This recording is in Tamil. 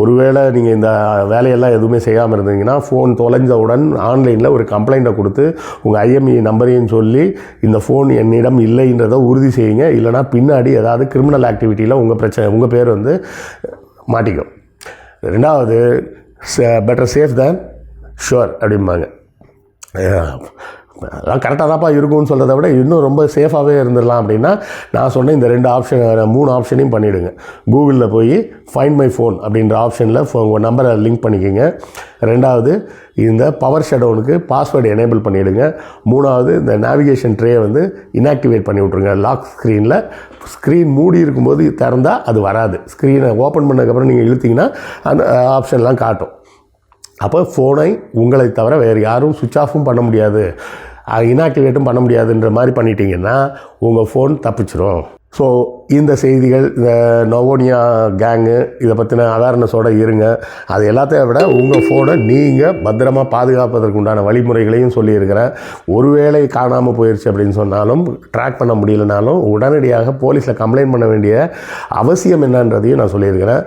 ஒருவேளை நீங்கள் இந்த வேலையெல்லாம் எதுவுமே செய்யாமல் இருந்தீங்கன்னா ஃபோன் தொலைஞ்சவுடன் ஆன்லைனில் ஒரு கம்ப்ளைண்ட்டை கொடுத்து உங்கள் ஐஎம்இ நம்பரையும் சொல்லி இந்த ஃபோன் என்னிடம் இல்லைன்றதை உறுதி செய்யுங்க. இல்லைனா பின்னாடி ஏதாவது கிரிமினல் ஆக்டிவிட்டியில் உங்கள் பிரச்சனை உங்கள் பேர் வந்து மாட்டிக்கும். ரெண்டாவது பெட்டர் சேஃப் தேன் ஷுவர் அப்படிம்பாங்க. அதெல்லாம் கரெக்டாக தான்ப்பா இருக்கும்னு சொல்கிறத விட இன்னும் ரொம்ப சேஃபாகவே இருந்துடலாம் அப்படின்னா நான் சொன்ன இந்த ரெண்டு ஆப்ஷன் மூணு ஆப்ஷனையும் பண்ணிவிடுங்க கூகுளில் போய் ஃபைண்ட் மை ஃபோன் அப்படின்ற ஆப்ஷனில் உங்கள் நம்பரை லிங்க் பண்ணிக்கோங்க. ரெண்டாவது இந்த பவர் ஷடவுனுக்கு பாஸ்வேர்டு எனேபிள் பண்ணிவிடுங்க மூணாவது இந்த நேவிகேஷன் ட்ரே வந்து இன்ஆக்டிவேட் பண்ணி விட்ருங்க லாக் ஸ்க்ரீனில் ஸ்க்ரீன் மூடி இருக்கும்போது திறந்தால் அது வராது. ஸ்க்ரீனை ஓப்பன் பண்ணதுக்கப்புறம் நீங்கள் இழுத்தீங்கன்னா அந்த ஆப்ஷன்லாம் காட்டும். அப்போ ஃபோனை உங்களை தவிர வேறு யாரும் சுவிட்ச் ஆஃபும் பண்ண முடியாது. இன்ஆக்டிவேட்டும் பண்ண முடியாதுன்ற மாதிரி பண்ணிட்டீங்கன்னா உங்கள் ஃபோன் தப்பிச்சிரும். ஸோ இந்த செய்திகள் இந்த நவோனியா கேங்கு இதை பற்றின அவேர்னஸோடு இருங்க. அது எல்லாத்தையும் விட உங்கள் ஃபோனை நீங்கள் பத்திரமா பாதுகாப்பதற்கு உண்டான வழிமுறைகளையும் சொல்லியிருக்கிறேன் ஒருவேளை காணாமல் போயிடுச்சு அப்படின்னு சொன்னாலும் ட்ராக் பண்ண முடியலனாலும் உடனடியாக போலீஸில் கம்ப்ளைண்ட் பண்ண வேண்டிய அவசியம் என்னன்றதையும் நான் சொல்லியிருக்கிறேன்.